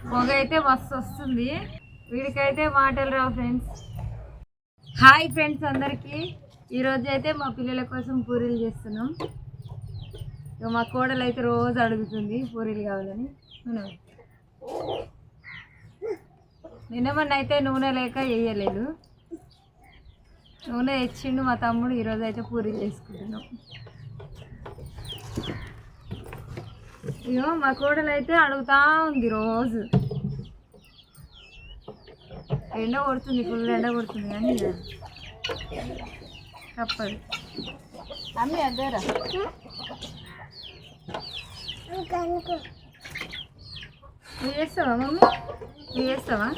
పొగ అయితే మస్తు వస్తుంది వీడికైతే మాటలు రావు ఫ్రెండ్స్. హాయ్ ఫ్రెండ్స్ అందరికీ. ఈరోజు అయితే మా పిల్లల కోసం పూరీలు చేస్తున్నాం. ఇక మా కోడలు అయితే రోజు అడుగుతుంది పూరీలు కావాలని. నిన్న మొన్న అయితే నూనె లేక వేయలేదు నూనె తెచ్చిండు మా తమ్ముడు ఈరోజు అయితే పూరీలు చేసుకుంటున్నాం. ఇగో మా కోడలు అయితే అడుగుతా ఉంది రోజు. ఎండ కొడుతుంది ఫుల్ ఎండ కొడుతుంది కానీ ఇక తప్పదు. అమ్మి అదేరా నువ్వు చేస్తావా మమ్మీ? నువ్వు చేస్తావా?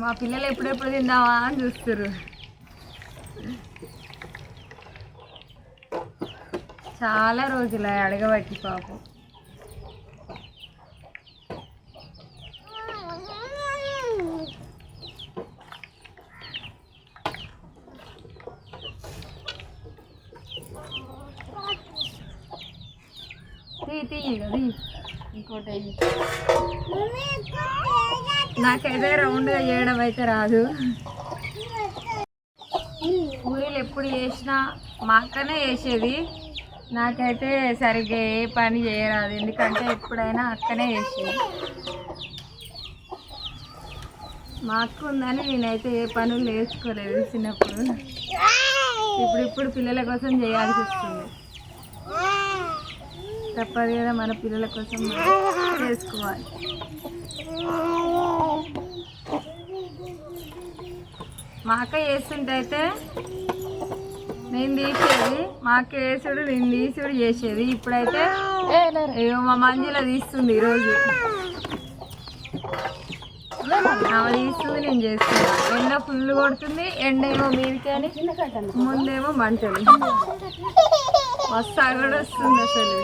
మా పిల్లలు ఎప్పుడెప్పుడు తిందామా అని చూస్తారు చాలా రోజులు అడగబట్టి పాపం. తీ తీ అది ఇంకోటి నాకైతే రౌండ్గా చేయడం అయితే రాదు. పూరీలు ఎప్పుడు చేసినా మా అక్కనే చేసేది. నాకైతే సరిగ్గా ఏ పని చేయరాదు. ఎందుకంటే ఎప్పుడైనా అక్కనే చేసేది. మా అక్క ఉందని నేనైతే ఏ పనులు నేర్చుకోలేదు చిన్నప్పుడు. ఇప్పుడు ఇప్పుడు పిల్లల కోసం చేయాల్సి వస్తుంది. తప్పదు కదా మన పిల్లల కోసం చేసుకోవాలి. మా అక్క చేస్తుంటే నేను తీసేది మా అక్క వేసుడు నేను తీసుడు చేసేది. ఇప్పుడైతే మా మంజుల తీస్తుంది ఈరోజు. ఆమె తీస్తుంది నేను చేస్తున్నా. ఎండ ఫుల్ కొడుతుంది ఎండ ఏమో మీదికని ముందేమో మంటలు మస్తు అగడు వస్తుంది అసలు.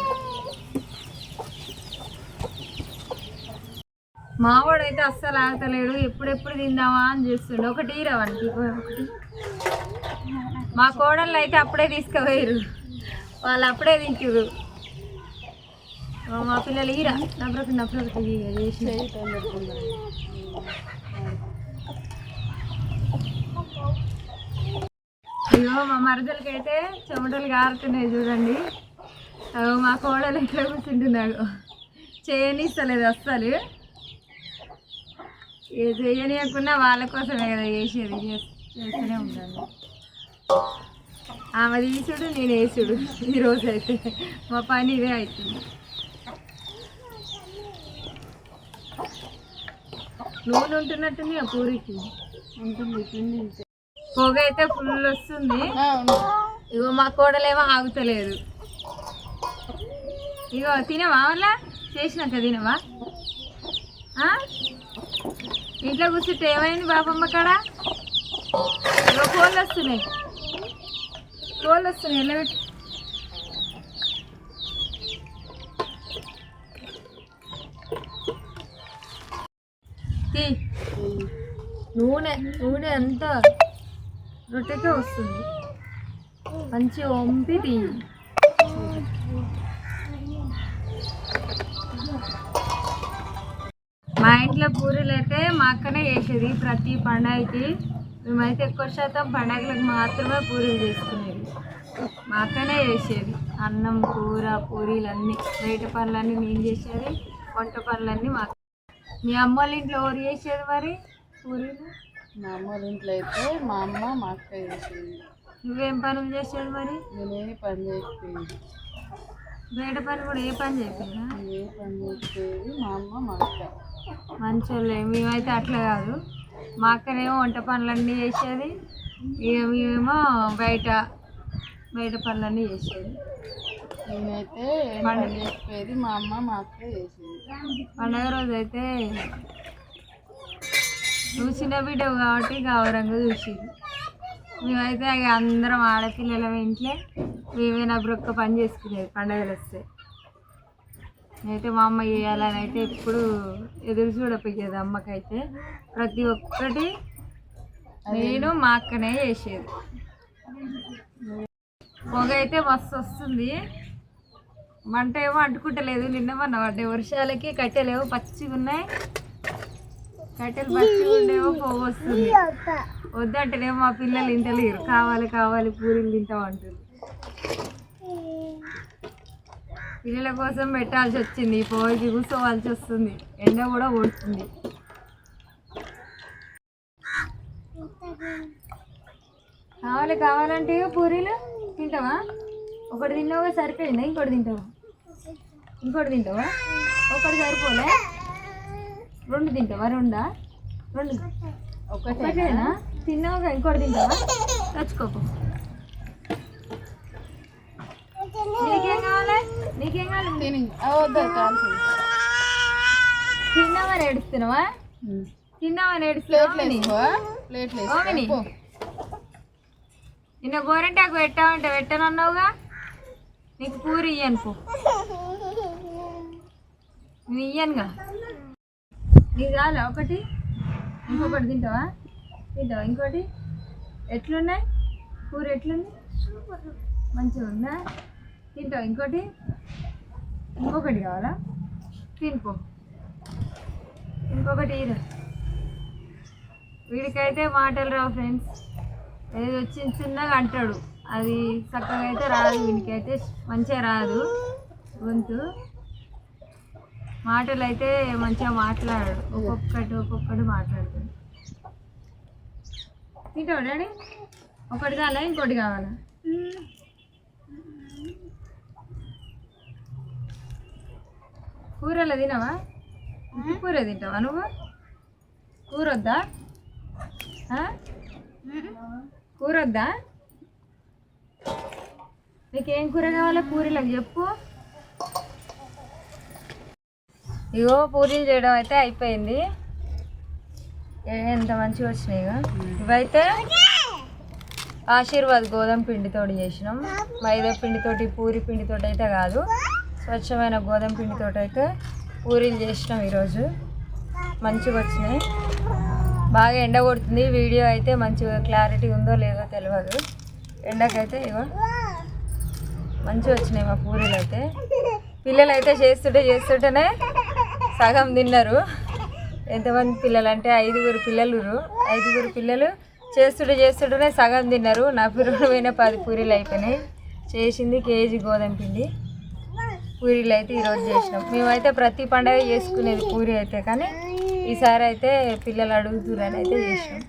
మావాడైతే అస్సలు ఆగతలేడు ఎప్పుడెప్పుడు తిందామా అని చూస్తుండే. ఒకటి రవానికి ఒకటి. మా కోడళ్ళు అయితే అప్పుడే తీసుకుపోయారు వాళ్ళు అప్పుడే తింటారు మా పిల్లలు ఈరా నప్పుడు నవ్రొకటి చేసి. అయ్యో మా మరదలకి అయితే చెమటలు గారుతున్నాయి చూడండి. మా కోడలు ఎట్లా కూర్చుంటున్నాడు చేయనిస్తలేదు అస్సలు. ఏ చేయనీయకుండా వాళ్ళ కోసమే కదా చేసేది చేస్- చేస్తూనే ఉంటాను. ఆమె తీసుడు నేను వేసుడు. ఈరోజు అయితే మా పని ఇదే అవుతుంది నూనె ఉంటున్నట్టుంది ఆ పూరికి. ఉంటుంది పిండి. పొగ అయితే ఫుల్ వస్తుంది. ఇగో మా కోడలేమో ఆగుతలేదు. ఇగో తినవా చేసినాక తినవా? ఇంట్లో కూర్చుంటే ఏమైంది బాబమ్మ కాడ? కోళ్ళు వస్తున్నాయి. కోళ్ళు వస్తున్నాయి ఎలా నూనె నూనె అంతా రొట్టెకే వస్తుంది. మంచి వంపి తీ. మా ఇంట్లో పూరీలు అయితే మా అక్కనే చేసేది ప్రతి పండగకి. మేమైతే ఎక్కువ శాతం పండగలకు మాత్రమే పూరీలు చేసుకునేది. మా అక్కనే చేసేది. అన్నం కూర పూరీలు అన్నీ బయట పనులన్నీ మేము చేసేది వంట పనులన్నీ మా అక్క. మీ అమ్మ వాళ్ళ ఇంట్లో ఎవరు చేసేది మరి పూరీలు? మా అమ్మ వాళ్ళ ఇంట్లో అయితే మా అమ్మ మా అక్క చేసింది. నువ్వేం పనులు చేసేది మరి? నేనే పని చేయకపోయేది. బయట పని కూడా ఏ పని చేయకపోయినా ఏ పని చేయకపోయేది? మా అమ్మ మా అక్క. మంచోళ్ళే మేమైతే అట్లా కాదు. మా అక్కనేమో వంట పనులన్నీ చేసేది ఇక మేమేమో బయట బయట పనులన్నీ చేసేది. ఏం పని చేయకపోయేది మా అమ్మ మా అక్క చేసింది. పండగ రోజు అయితే నువ్వు చిన్న బిడ్డవు కాబట్టి గౌరవంగా చూసేది మేమైతే అందరం ఆడపిల్లల ఇంట్లో మేమే నా బ్రొక్క పని చేసుకునేది పండగలు వస్తే అయితే మా అమ్మ చేయాలని అయితే ఎప్పుడు ఎదురు చూడపోయేది అమ్మకైతే. ప్రతి ఒక్కటి నేను మా అక్కనే చేసేది. పొగ అయితే మస్తు వస్తుంది. మంట ఏమో అంటుకుంటలేదు. నిన్న మొన్న పడ్డాయి. వర్షాలకి కట్టెలేవో పచ్చిగా ఉన్నాయి. కట్టెలు పచ్చిగా ఉండేవో పొగ వస్తుంది. వద్దంటేనేమో మా పిల్లలు ఇంటలేరు కావాలి కావాలి పూరీలు తింటాం అంటుంది పిల్లల కోసం పెట్టాల్సి వచ్చింది. పోయి కూర్చోవాల్సి వస్తుంది. ఎండ కూడా కొడుతుంది. కావాలి కావాలంటే పూరీలు. తింటావా? ఒకటి తిన్నావుగా సరిపోయిందా? ఇంకోటి తింటావా? ఇంకోటి తింటావా? ఒకటి సరిపోలే. రెండు తింటావా? రెండా? రెండు. ఒకటేనా తిన్నావుగా ఇంకోటి తింటావా? తెచ్చుకోకు నీకేం కావాలి? నీకేం కావాలి? తిని వద్దు కాల్సి తిన్నామని ఏడుస్తున్నావా? తిన్నామని ప్లేట్లు ఏడుస్తున్నావా వేసుకో ప్లేట్లు ఓమిని. వేసుకో నిన్న గోరెంటాకు పెట్టావంటే పెట్టనన్నావుగా? నీకు పూరి ఇయ్యను పో. నేను ఇయ్యనుగా. నీకు చాలు ఒకటి. ఇంకొకటి తింటావా? తింటావా? ఇంకోటి? ఎట్లున్నాయి? కూర ఎట్లుంది? మంచిగా ఉందా తింటావు ఇంకోటి ఇంకొకటి కావాలా? తినిపో. ఇంకొకటి ఇరా. వీడికైతే మాటలు రావు ఫ్రెండ్స్. ఏదో చిన్న చిన్నగా అంటాడు. అది చక్కగా అయితే రాదు. వీడికైతే మంచిగా రాదు. గొంతు. మాటలు అయితే మంచిగా మాట్లాడాడు. ఒక్కొక్కటి ఒక్కొక్కటి మాట్లాడుతాడు తింటావు డాడీ? ఒకటి కావాలా? ఇంకోటి కావాలా? కూరలో తినవా? కూర తింటావా నువ్వు? కూర వద్దా? కూర వద్దా నీకేం కూర కావాలో పూరీలకు చెప్పు. ఇగో పూరీలు చేయడం అయితే అయిపోయింది. ఎంత మంచిగా వచ్చినాయిగా. ఇవైతే ఆశీర్వాద్ గోధుమ పిండితోటి చేసినాం. మైదా పిండితోటి పూరి పిండితోటి అయితే కాదు. స్వచ్ఛమైన గోధుమ పిండితో అయితే పూరీలు చేసినాం ఈరోజు. మంచిగా వచ్చినాయి. బాగా ఎండ కొడుతుంది. వీడియో అయితే మంచిగా క్లారిటీ ఉందో లేదో తెలియదు ఎండకైతే ఇవో మంచిగా వచ్చినాయి మా పూరీలు అయితే. పిల్లలు అయితే చేస్తుంటే చేస్తుంటేనే సగం తిన్నారు. ఎంతమంది పిల్లలు అంటే ఐదుగురు పిల్లలు ఐదుగురు పిల్లలు చేస్తుంటే చేస్తుంటేనే సగం తిన్నారు. నా పిల్లలు పోయిన పది పూరీలు అయిపోయినాయి. చేసింది కేజీ గోధుమ పిండి. పూరీలు అయితే ఈరోజు చేసినాం. మేమైతే ప్రతి పండగ చేసుకునేది పూరి అయితే కానీ ఈసారి అయితే పిల్లలు అడుగుతురని అయితే చేసినాం.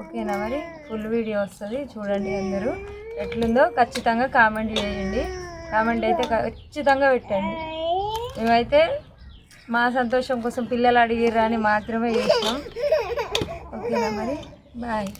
ఓకేనా మరి? ఫుల్ వీడియో వస్తుంది చూడండి అందరూ. ఎట్లుందో ఖచ్చితంగా కామెంట్ చేయండి. కామెంట్ అయితే ఖచ్చితంగా పెట్టండి. మేమైతే మా సంతోషం కోసం పిల్లలు అడిగిర్రా అని మాత్రమే చేసినాం. ఓకేనా మరి? బాయ్.